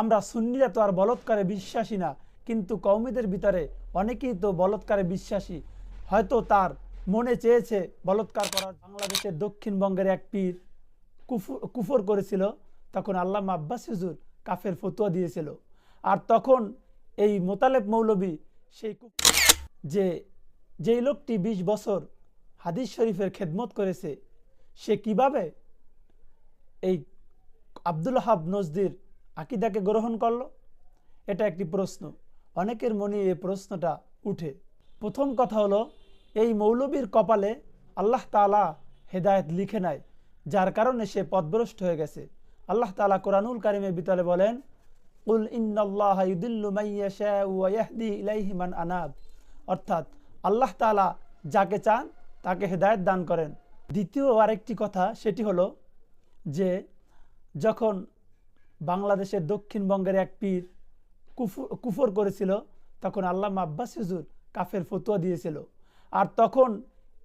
আমরা সুন্নিরা তো আর বলৎকারে বিশ্বাসী না, কিন্তু কৌমিদের ভিতরে অনেকেই তো বলৎকারে বিশ্বাসী। হয়তো তার মনে চেয়েছে বলৎকার করার। বাংলাদেশের দক্ষিণবঙ্গের এক পীর কুফর কুফর করেছিল, তখন আল্লাহ আব্বাস হুজুর কাফের ফতুয়া দিয়েছিল। আর তখন এই মোতালেব মৌলবী সেই যে, যেই লোকটি ২০ বছর হাদিস শরীফের খেদমত করেছে, সে কীভাবে এই আব্দুল হাব নজদির আকিদাকে গ্রহণ করল? এটা একটি প্রশ্ন। অনেকের মনে এই প্রশ্নটা উঠে। প্রথম কথা হলো, এই মৌলবীর কপালে আল্লাহ তালা হেদায়েত লিখে নাই, যার কারণে সে পদভ্রষ্ট হয়ে গেছে। আল্লাহ তালা কোরআনুল কারিমের বিতলে বলেন উল ইন্নাল্লাহ ইউদিল্লু মাইয়াশা ওয়া ইয়াহদি ইলাইহি মান আনাব। অর্থাৎ আল্লাহ তালা যাকে চান, তাকে হেদায়েত দান করেন। দ্বিতীয় আরেকটি কথা, সেটি হলো যে, যখন বাংলাদেশের দক্ষিণবঙ্গের এক পীর কুফর করেছিল। তখন আল্লামা আব্বাস হুজুর কাফের ফতুয়া দিয়েছিল। আর তখন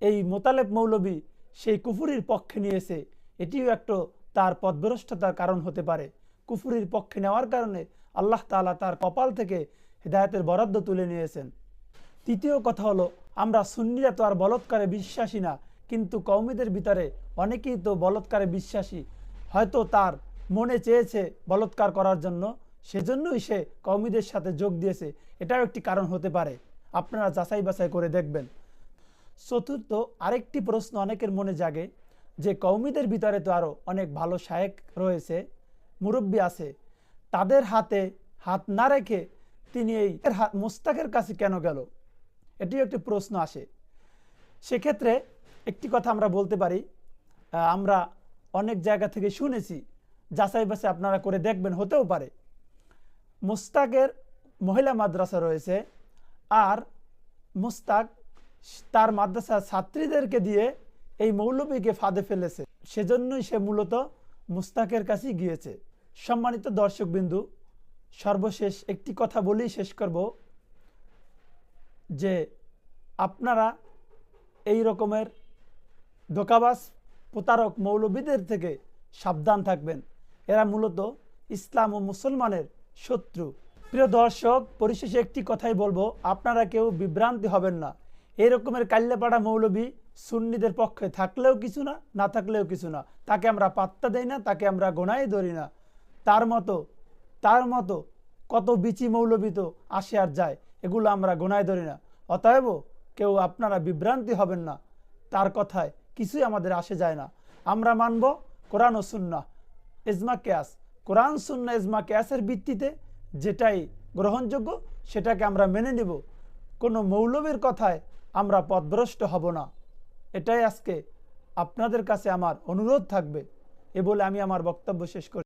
এই মোতালেব মৌলবী সেই কুফুরির পক্ষে নিয়েছে এটিও একটু তার পদভ্রষ্টতার কারণ হতে পারে। কুফুরির পক্ষে নেওয়ার কারণে আল্লাহ তাআলা তার কপাল থেকে হেদায়তের বরাদ্দ তুলে নিয়েছেন। তৃতীয় কথা হলো, আমরা সুন্নিরা তো আর বলৎকারে বিশ্বাসী না, কিন্তু কৌমিদের ভিতরে অনেকেই তো বলৎকারে বিশ্বাসী। হয়তো তার মনে চেয়েছে বলৎকার করার জন্য, সেজন্যই সে কৌমিদের সাথে যোগ দিয়েছে। এটাও একটি কারণ হতে পারে। আপনারা যাচাই বাছাই করে দেখবেন। চতুর্থ, আরেকটি প্রশ্ন অনেকের মনে জাগে যে কৌমিদের ভিতরে তো আরও অনেক ভালো শায়েক রয়েছে, মুরব্বী আছে। তাদের হাতে হাত না রেখে তিনি এই মোস্তাকের কাছে কেন গেল? এটিও একটি প্রশ্ন আসে। সেক্ষেত্রে একটি কথা আমরা বলতে পারি। আমরা অনেক জায়গা থেকে শুনেছি যাচাই বাছাই আপনারা করে দেখবেন, হতেও পারে। মুস্তাকের মহিলা মাদ্রাসা রয়েছে আর মুস্তাক তার মাদ্রাসার ছাত্রীদেরকে দিয়ে এই মৌলবীকে ফাঁদে ফেলেছে। সেজন্যই সে মূলত মুস্তাকের কাছেই গিয়েছে। সম্মানিত দর্শকবিন্দু, সর্বশেষ একটি কথা বলেই শেষ করব যে আপনারা এই রকমের ধোকাবাজ প্রতারক মৌলবীদের থেকে সাবধান থাকবেন। এরা মূলত ইসলাম ও মুসলমানের শত্রু। প্রিয় দর্শক, পরিশেষে একটি কথাই বলব, আপনারা কেউ বিভ্রান্তি হবেন না। এই রকমের কাল্যাপাড়া মৌলবী সুন্নিদের পক্ষে থাকলেও কিছু না না থাকলেও কিছু না। তাকে আমরা পাত্তা দেই না, তাকে আমরা গোনাই ধরি না। তার মতো তার মতো কত বিচি মৌলবী তো আসে আর যায়, এগুলো আমরা গোনায় ধরি না। অতএব কেউ আপনারা বিভ্রান্তি হবেন না, তার কথায় কিছুই আমাদের আসে যায় না। আমরা মানব কোরআন ও সুন্না এজমা কেয়াস, কোরআন সুন্না এজমা কেয়াসের ভিত্তিতে যেটাই গ্রহণযোগ্য সেটাকে আমরা মেনে নিব। কোনো মৌলবীর কথায় আমরা পথভ্রষ্ট হব না। এটাই আজকে আপনাদের কাছে আমার অনুরোধ থাকবে। এ বলে আমি আমার বক্তব্য শেষ করি।